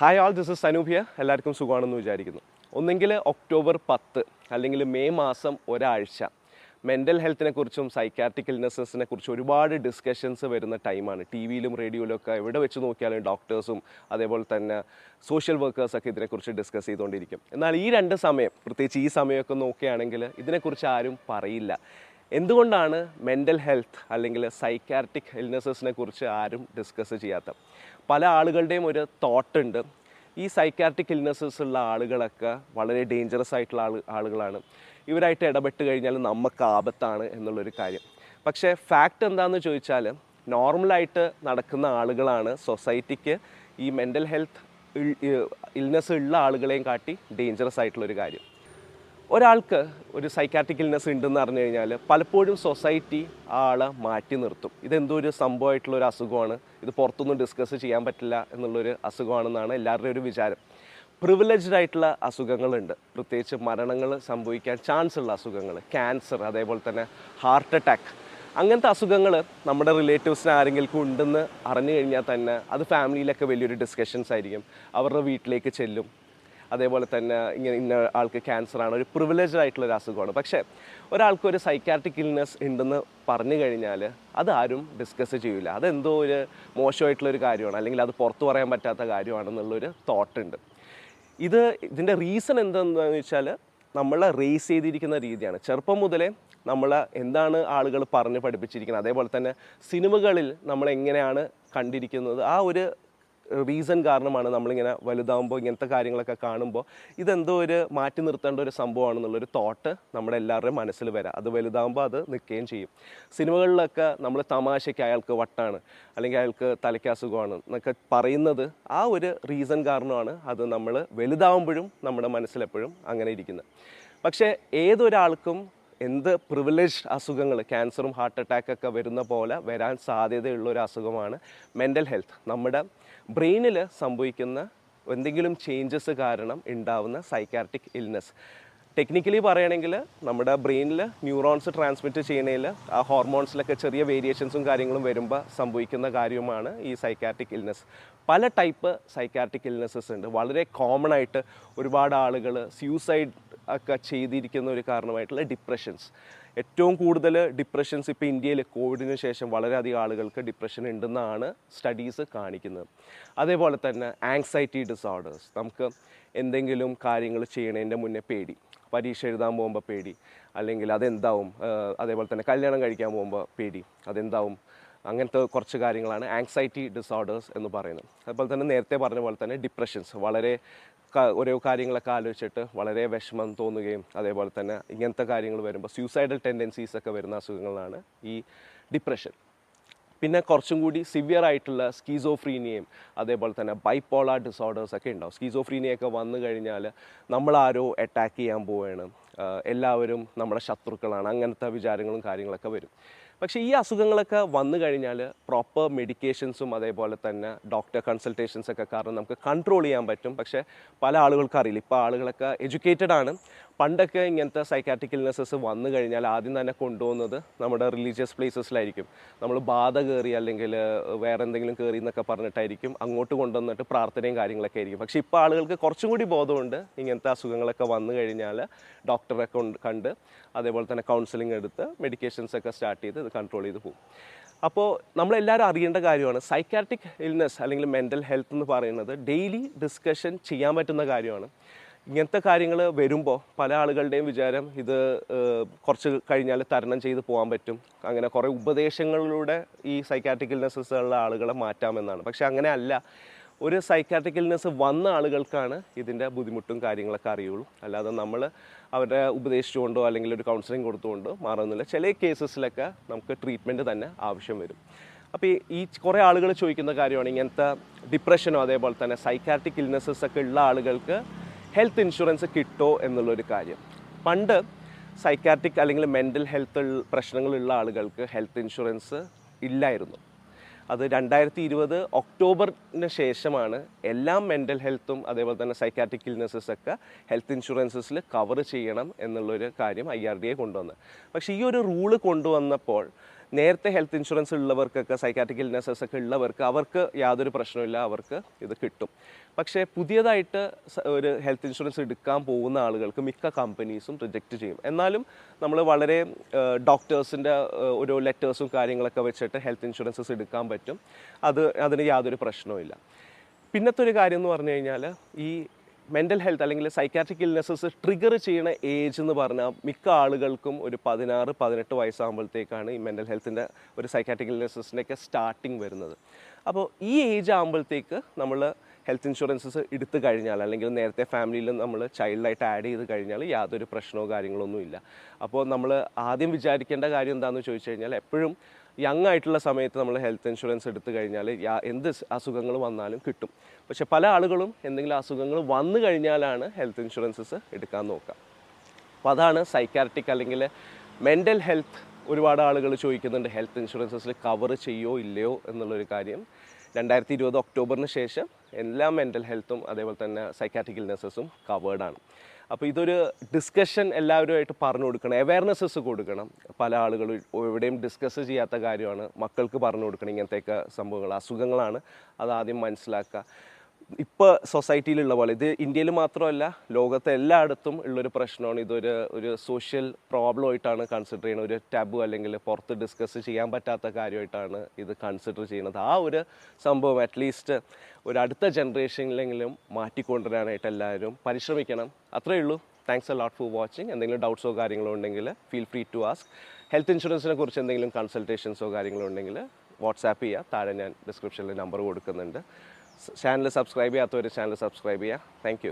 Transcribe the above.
Hi all this is Sanoop എല്ലാവർക്കും സുഖമാണെന്ന് വിചാരിക്കുന്നു. ഒന്നെങ്കിൽ ഒക്ടോബർ പത്ത് അല്ലെങ്കിൽ മെയ് മാസം ഒരാഴ്ച മെന്റൽ ഹെൽത്തിനെ കുറിച്ചും സൈക്കാട്രിക് ഇൽനെസ്സസിനെ കുറിച്ചും ഒരുപാട് ഡിസ്കഷൻസ് വരുന്ന ടൈമാണ് ടി വിയിലും റേഡിയോയിലും ഒക്കെ എവിടെ വെച്ച് നോക്കിയാലും ഡോക്ടേഴ്സും അതേപോലെ തന്നെ സോഷ്യൽ വർക്കേഴ്സൊക്കെ ഇതിനെക്കുറിച്ച് ഡിസ്കസ് ചെയ്തുകൊണ്ടിരിക്കും. എന്നാൽ ഈ രണ്ട് സമയം പ്രത്യേകിച്ച് ഈ സമയമൊക്കെ നോക്കുകയാണെങ്കിൽ ഇതിനെക്കുറിച്ച് ആരും പറയില്ല. എന്തുകൊണ്ടാണ് മെന്റൽ ഹെൽത്ത് അല്ലെങ്കിൽ സൈക്കാട്രിക് ഇൽനെസ്സസിനെ കുറിച്ച് ആരും ഡിസ്കസ് ചെയ്യാത്ത പല ആളുകളുടെയും ഒരു തോട്ട് ഉണ്ട്. ഈ സൈക്കാട്രിക് ഇൽനെസ്സസ് ഉള്ള ആളുകളൊക്കെ വളരെ ഡേഞ്ചറസ് ആയിട്ടുള്ള ആൾ ആളുകളാണ്. ഇവരായിട്ട് ഇടപെട്ട് കഴിഞ്ഞാൽ നമുക്ക് ആപത്താണ് എന്നുള്ളൊരു കാര്യം. പക്ഷേ ഫാക്റ്റ് എന്താണെന്ന് ചോദിച്ചാൽ നോർമലായിട്ട് നടക്കുന്ന ആളുകളാണ് സൊസൈറ്റിക്ക് ഈ മെന്റൽ ഹെൽത്ത് ഇൽനെസ് ഉള്ള ആളുകളെയും കാട്ടി ഡേഞ്ചറസ് ആയിട്ടുള്ളൊരു കാര്യം. ഒരാൾക്ക് ഒരു സൈക്കാട്രിക് ഇൽനെസ് ഉണ്ടെന്ന് പറഞ്ഞു കഴിഞ്ഞാൽ പലപ്പോഴും സൊസൈറ്റി ആളെ മാറ്റി നിർത്തും. ഇതെന്തോ ഒരു സംഭവമായിട്ടുള്ള ഒരു അസുഖമാണ്. ഇത് പുറത്തൊന്നും ഡിസ്കസ് ചെയ്യാൻ പറ്റില്ല എന്നുള്ളൊരു അസുഖമാണെന്നാണ് എല്ലാവരുടെയും ഒരു വിചാരം. പ്രിവിലേജ്ഡ് ആയിട്ടുള്ള അസുഖങ്ങളുണ്ട്. പ്രത്യേകിച്ച് മരണങ്ങൾ സംഭവിക്കാൻ ചാൻസ് ഉള്ള അസുഖങ്ങൾ. ക്യാൻസർ അതേപോലെ തന്നെ ഹാർട്ട് അറ്റാക്ക് അങ്ങനത്തെ അസുഖങ്ങൾ നമ്മുടെ റിലേറ്റീവ്സിന് ആരെങ്കിലും ഉണ്ടെന്ന് അറിഞ്ഞു കഴിഞ്ഞാൽ തന്നെ അത് ഫാമിലിയിലൊക്കെ വലിയൊരു ഡിസ്കഷൻസ് ആയിരിക്കും. അവരുടെ വീട്ടിലേക്ക് ചെല്ലും. അതേപോലെ തന്നെ ഇങ്ങനെ ഇന്ന ആൾക്ക് ക്യാൻസർ ആണ്. ഒരു പ്രിവിലേജ്ഡ് ആയിട്ടുള്ള ഒരു അസുഖമാണ്. പക്ഷേ ഒരാൾക്ക് ഒരു സൈക്കാട്രിക് ഇൽനെസ് ഉണ്ടെന്ന് പറഞ്ഞു കഴിഞ്ഞാൽ അത് ആരും ഡിസ്കസ് ചെയ്യില്ല അതെന്തോ ഒരു മോശമായിട്ടുള്ളൊരു കാര്യമാണ്. അല്ലെങ്കിൽ അത് പുറത്തു പറയാൻ പറ്റാത്ത കാര്യമാണെന്നുള്ളൊരു തോട്ട് ഉണ്ട്. ഇത് ഇതിന്റെ റീസൺ എന്താണെന്ന് വെച്ചാൽ നമ്മൾ റേസ് ചെയ്തിരിക്കുന്ന രീതിയാണ്. ചെറുപ്പം മുതലേ നമ്മൾ എന്താണ് ആളുകൾ പറഞ്ഞ് പഠിപ്പിച്ചിരിക്കുന്നത്. അതേപോലെ തന്നെ സിനിമകളിൽ നമ്മൾ എങ്ങനെയാണ് കണ്ടിരിക്കുന്നത്. ആ ഒരു റീസൺ കാരണമാണ് നമ്മളിങ്ങനെ വലുതാകുമ്പോൾ ഇങ്ങനത്തെ കാര്യങ്ങളൊക്കെ കാണുമ്പോൾ ഇതെന്തോ ഒരു മാറ്റി നിർത്തേണ്ട ഒരു സംഭവമാണെന്നുള്ളൊരു തോട്ട് നമ്മുടെ എല്ലാവരുടെയും മനസ്സിൽ വരാം. അത് വലുതാകുമ്പോൾ അത് നിൽക്കുകയും ചെയ്യും. സിനിമകളിലൊക്കെ നമ്മൾ തമാശയ്ക്ക് അയാൾക്ക് വട്ടാണ് അല്ലെങ്കിൽ അയാൾക്ക് തലയ്ക്കാസുഖമാണ് എന്നൊക്കെ പറയുന്നത് ആ ഒരു റീസൺ കാരണമാണ് അത് നമ്മൾ വലുതാവുമ്പോഴും നമ്മുടെ മനസ്സിലെപ്പോഴും അങ്ങനെ ഇരിക്കുന്നത്. പക്ഷേ ഏതൊരാൾക്കും എന്ത് പ്രിവിലേജ് അസുഖങ്ങൾ ക്യാൻസറും ഹാർട്ട് അറ്റാക്കൊക്കെ വരുന്ന പോലെ വരാൻ സാധ്യതയുള്ള ഒരു അസുഖമാണ് മെന്റൽ ഹെൽത്ത് നമ്മുടെ ബ്രെയിനിൽ സംഭവിക്കുന്ന എന്തെങ്കിലും ചേഞ്ചസ് കാരണം ഉണ്ടാവുന്ന സൈക്കാട്രിക് ഇൽനെസ് ടെക്നിക്കലി പറയുകയാണെങ്കിൽ നമ്മുടെ ബ്രെയിനിൽ ന്യൂറോൺസ് ട്രാൻസ്മിറ്റ് ചെയ്യുന്നതിൽ ആ ഹോർമോൺസിലൊക്കെ ചെറിയ വേരിയേഷൻസും കാര്യങ്ങളും വരുമ്പോൾ സംഭവിക്കുന്ന കാര്യമാണ് ഈ സൈക്കാട്രിക് ഇൽനെസ് പല ടൈപ്പ് സൈക്കാട്രിക് ഇൽനെസ്സസ് ഉണ്ട്. വളരെ കോമൺ ആയിട്ട് ഒരുപാട് ആളുകൾ സ്യൂസൈഡ് ഒക്കെ ചെയ്തിരിക്കുന്ന ഒരു കാരണമായിട്ടുള്ള ഡിപ്രഷൻസ് ഏറ്റവും കൂടുതൽ ഡിപ്രഷൻസ് ഇപ്പോൾ ഇന്ത്യയിൽ കോവിഡിന് ശേഷം വളരെയധികം ആളുകൾക്ക് ഡിപ്രഷൻ ഉണ്ടെന്നാണ് സ്റ്റഡീസ് കാണിക്കുന്നത്. അതേപോലെ തന്നെ ആങ്സൈറ്റി ഡിസോർഡേഴ്സ് നമുക്ക് എന്തെങ്കിലും കാര്യങ്ങൾ ചെയ്യണതിന്റെ മുന്നേ പേടി പരീക്ഷ എഴുതാൻ പോകുമ്പോൾ പേടി അല്ലെങ്കിൽ അതെന്താവും അതേപോലെ തന്നെ കല്യാണം കഴിക്കാൻ പോകുമ്പോൾ പേടി അതെന്താവും അങ്ങനത്തെ കുറച്ച് കാര്യങ്ങളാണ് ആങ്സൈറ്റി ഡിസോർഡേഴ്സ് എന്ന് പറയുന്നത്. അതുപോലെ തന്നെ നേരത്തെ പറഞ്ഞ പോലെ തന്നെ ഡിപ്രഷൻസ് വളരെ ഓരോ കാര്യങ്ങളൊക്കെ ആലോചിച്ചിട്ട് വളരെ വിഷമം തോന്നുകയും അതേപോലെ തന്നെ ഇങ്ങനത്തെ കാര്യങ്ങൾ വരുമ്പോൾ സ്യൂസൈഡൽ ടെൻഡൻസീസ് ഒക്കെ വരുന്ന അസുഖങ്ങളാണ് ഈ ഡിപ്രഷൻ പിന്നെ കുറച്ചും കൂടി സിവിയർ ആയിട്ടുള്ള സ്കീസോഫ്രീനിയയും അതേപോലെ തന്നെ ബൈപ്പോളാർ ഡിസോർഡേഴ്സ് ഒക്കെ ഉണ്ടാവും. സ്കീസോഫ്രീനിയൊക്കെ വന്നു കഴിഞ്ഞാൽ നമ്മളാരോ അറ്റാക്ക് ചെയ്യാൻ പോവുകയാണ്. എല്ലാവരും നമ്മുടെ ശത്രുക്കളാണ്. അങ്ങനത്തെ വിചാരങ്ങളും കാര്യങ്ങളൊക്കെ വരും. പക്ഷേ ഈ അസുഖങ്ങളൊക്കെ വന്നു കഴിഞ്ഞാൽ പ്രോപ്പർ മെഡിക്കേഷൻസും അതേപോലെ തന്നെ ഡോക്ടർ കൺസൾട്ടേഷൻസ് ഒക്കെ കാരണം നമുക്ക് കൺട്രോൾ ചെയ്യാൻ പറ്റും. പക്ഷേ പല ആളുകൾക്കും അറിയില്ല. ഇപ്പോൾ ആളുകളൊക്കെ എഡ്യൂക്കേറ്റഡ് ആണ്. പണ്ടൊക്കെ ഇങ്ങനത്തെ സൈക്കാട്രിക് ഇൽനെസ്സസ് വന്നു കഴിഞ്ഞാൽ ആദ്യം തന്നെ കൊണ്ടുപോകുന്നത് നമ്മുടെ റിലീജിയസ് പ്ലേസസിലായിരിക്കും നമ്മൾ ബാധ കയറി അല്ലെങ്കിൽ വേറെ എന്തെങ്കിലും കയറി എന്നൊക്കെ പറഞ്ഞിട്ടായിരിക്കും അങ്ങോട്ട് കൊണ്ടുവന്നിട്ട് പ്രാർത്ഥനയും കാര്യങ്ങളൊക്കെ ആയിരിക്കും. പക്ഷേ ഇപ്പോൾ ആളുകൾക്ക് കുറച്ചും കൂടി ബോധമുണ്ട് ഇങ്ങനത്തെ അസുഖങ്ങളൊക്കെ വന്നു കഴിഞ്ഞാൽ ഡോക്ടറെ കണ്ട് അതേപോലെ തന്നെ കൗൺസിലിംഗ് എടുത്ത് മെഡിക്കേഷൻസ് ഒക്കെ സ്റ്റാർട്ട് ചെയ്ത് ഇത് കൺട്രോൾ ചെയ്ത് പോകും അപ്പോൾ നമ്മളെല്ലാവരും അറിയേണ്ട കാര്യമാണ് സൈക്കാട്രിക് ഇൽനെസ് അല്ലെങ്കിൽ മെന്റൽ ഹെൽത്ത് എന്ന് പറയുന്നത് ഡെയിലി ഡിസ്കഷൻ ചെയ്യാൻ പറ്റുന്ന കാര്യമാണ്. ഇങ്ങനത്തെ കാര്യങ്ങൾ വരുമ്പോൾ പല ആളുകളുടെയും വിചാരം ഇത് കുറച്ച് കഴിഞ്ഞാൽ തരണം ചെയ്ത് പോകാൻ പറ്റും. അങ്ങനെ കുറേ ഉപദേശങ്ങളിലൂടെ ഈ സൈക്കാട്രിക് ഇൽനെസ്സസ് ഉള്ള ആളുകളെ മാറ്റാമെന്നാണ്. പക്ഷേ അങ്ങനെ അല്ല. ഒരു സൈക്കാട്രിക് ഇൽനെസ് വന്ന ആളുകൾക്കാണ് ഇതിന്റെ ബുദ്ധിമുട്ടും കാര്യങ്ങളൊക്കെ അറിയുള്ളൂ. അല്ലാതെ നമ്മൾ അവരെ ഉപദേശിച്ചുകൊണ്ടോ അല്ലെങ്കിൽ ഒരു കൗൺസിലിംഗ് കൊടുത്തുകൊണ്ടോ മാറുന്നില്ല. ചില കേസസിലൊക്കെ നമുക്ക് ട്രീറ്റ്മെന്റ് തന്നെ ആവശ്യം വരും. അപ്പോൾ ഈ കുറേ ആളുകൾ ചോദിക്കുന്ന കാര്യമാണ് ഇങ്ങനത്തെ ഡിപ്രഷനോ അതേപോലെ തന്നെ സൈക്കാട്രിക് ഇൽനെസ്സസ് ഒക്കെ ഉള്ള ആളുകൾക്ക് ഹെൽത്ത് ഇൻഷുറൻസ് കിട്ടോ എന്നുള്ളൊരു കാര്യം. പണ്ട് സൈക്കാട്രിക് അല്ലെങ്കിൽ മെന്റൽ ഹെൽത്ത് പ്രശ്നങ്ങളുള്ള ആളുകൾക്ക് ഹെൽത്ത് ഇൻഷുറൻസ് ഇല്ലായിരുന്നു. അത് രണ്ടായിരത്തി ഇരുപത് ഒക്ടോബറിന് ശേഷമാണ് എല്ലാ മെന്റൽ ഹെൽത്തും അതേപോലെ തന്നെ സൈക്കാട്രിക് ഇൽനെസ്സസ് ഒക്കെ ഹെൽത്ത് ഇൻഷുറൻസസിൽ കവർ ചെയ്യണം എന്നുള്ളൊരു കാര്യം ഐ ആർ ഡി എ കൊണ്ടുവന്നത്. പക്ഷേ ഈ ഒരു റൂൾ കൊണ്ടുവന്നപ്പോൾ നേരത്തെ ഹെൽത്ത് ഇൻഷുറൻസ് ഉള്ളവർക്കൊക്കെ സൈക്കാട്രിക് ഇൽനെസ്സസ് ഒക്കെ ഉള്ളവർക്ക് അവർക്ക് യാതൊരു പ്രശ്നമില്ല അവർക്ക് ഇത് കിട്ടും. പക്ഷേ പുതിയതായിട്ട് ഒരു ഹെൽത്ത് ഇൻഷുറൻസ് എടുക്കാൻ പോകുന്ന ആളുകൾക്ക് മിക്ക കമ്പനീസും റിജക്റ്റ് ചെയ്യും. എന്നാലും നമ്മൾ വളരെ ഡോക്ടേഴ്സിന്റെ ഒരു ലെറ്റേഴ്സും കാര്യങ്ങളൊക്കെ വെച്ചിട്ട് ഹെൽത്ത് ഇൻഷുറൻസസ് എടുക്കാൻ പറ്റും. അത് അതിന് യാതൊരു പ്രശ്നവുമില്ല. പിന്നത്തെ ഒരു കാര്യം എന്ന് പറഞ്ഞു കഴിഞ്ഞാൽ ഈ മെന്റൽ ഹെൽത്ത് അല്ലെങ്കിൽ സൈക്കാട്രിക് ഇൽനെസ്സസ് ട്രിഗർ ചെയ്യുന്ന ഏജ് എന്ന് പറഞ്ഞാൽ മിക്ക ആളുകൾക്കും ഒരു പതിനാറ് പതിനെട്ട് വയസ്സാകുമ്പോഴത്തേക്കാണ് ഈ മെന്റൽ ഹെൽത്തിന്റെ ഒരു സൈക്കാട്രിക് ഇൽനെസ്സസിന്റെയൊക്കെ സ്റ്റാർട്ടിങ് വരുന്നത്. അപ്പോൾ ഈ ഏജ് ആകുമ്പോഴത്തേക്ക് നമ്മൾ ഹെൽത്ത് ഇൻഷുറൻസസ് എടുത്തു കഴിഞ്ഞാൽ അല്ലെങ്കിൽ നേരത്തെ ഫാമിലിയിൽ നമ്മൾ ചൈൽഡായിട്ട് ആഡ് ചെയ്ത് കഴിഞ്ഞാൽ യാതൊരു പ്രശ്നമോ കാര്യങ്ങളൊന്നും ഇല്ല. അപ്പോൾ നമ്മൾ ആദ്യം വിചാരിക്കേണ്ട കാര്യം എന്താണെന്ന് ചോദിച്ചു കഴിഞ്ഞാൽ എപ്പോഴും യങ് ആയിട്ടുള്ള സമയത്ത് നമ്മൾ ഹെൽത്ത് ഇൻഷുറൻസ് എടുത്തു കഴിഞ്ഞാൽ എന്ത് അസുഖങ്ങൾ വന്നാലും കിട്ടും. പക്ഷെ പല ആളുകളും എന്തെങ്കിലും അസുഖങ്ങൾ വന്നു കഴിഞ്ഞാലാണ് ഹെൽത്ത് ഇൻഷുറൻസസ് എടുക്കാൻ നോക്കുക. അപ്പോൾ അതാണ് സൈക്കാട്രിക് അല്ലെങ്കിൽ മെന്റൽ ഹെൽത്ത് ഒരുപാട് ആളുകൾ ചോദിക്കുന്നുണ്ട് ഹെൽത്ത് ഇൻഷുറൻസസിൽ കവർ ചെയ്യോ ഇല്ലയോ? എന്നുള്ളൊരു കാര്യം. രണ്ടായിരത്തി ഇരുപത് ഒക്ടോബറിന് ശേഷം എല്ലാ മെന്റൽ ഹെൽത്തും അതേപോലെ തന്നെ സൈക്കാട്രിക് ഇൽനെസ്സസും കവേർഡാണ് അപ്പോൾ ഇതൊരു ഡിസ്കഷൻ എല്ലാവരുമായിട്ട് പറഞ്ഞു കൊടുക്കണം. അവയർനെസ്സസ് കൊടുക്കണം. പല ആളുകളും എവിടെയും ഡിസ്കസ് ചെയ്യാത്ത കാര്യമാണ്. മക്കൾക്ക് പറഞ്ഞു കൊടുക്കണം ഇങ്ങനത്തെയൊക്കെ സംഭവങ്ങൾ അസുഖങ്ങളാണ്. അത് ആദ്യം മനസ്സിലാക്കുക. ഇപ്പോൾ സൊസൈറ്റിയിലുള്ള പോലെ ഇത് ഇന്ത്യയിൽ മാത്രമല്ല ലോകത്തെ എല്ലായിടത്തും ഉള്ളൊരു പ്രശ്നമാണ്. ഇതൊരു ഒരു സോഷ്യൽ പ്രോബ്ലം ആയിട്ടാണ് കൺസിഡർ ചെയ്യുന്നത്. ഒരു ടാബു അല്ലെങ്കിൽ പുറത്ത് ഡിസ്കസ് ചെയ്യാൻ പറ്റാത്ത കാര്യമായിട്ടാണ് ഇത് കൺസിഡർ ചെയ്യുന്നത്. ആ ഒരു സംഭവം അറ്റ്ലീസ്റ്റ് ഒരു അടുത്ത ജനറേഷനിലെങ്കിലും മാറ്റിക്കൊണ്ടുവരാനായിട്ട് എല്ലാവരും പരിശ്രമിക്കണം. അത്രയേ ഉള്ളൂ. Thanks a lot for watching എന്തെങ്കിലും ഡൗട്ട്സോ കാര്യങ്ങളോ ഉണ്ടെങ്കിൽ feel free to ask health ഇൻഷുറൻസിനെ കുറിച്ച് എന്തെങ്കിലും കൺസൾട്ടേഷൻസോ കാര്യങ്ങളോ ഉണ്ടെങ്കിൽ വാട്സാപ്പ് ചെയ്യുക താഴെ ഞാൻ ഡിസ്ക്രിപ്ഷനിൽ നമ്പർ കൊടുക്കുന്നുണ്ട്. ചാനൽ സബ്സ്ക്രൈബ് ചെയ്യാത്തവർ ചാനൽ സബ്സ്ക്രൈബ് ചെയ്യുക. താങ്ക്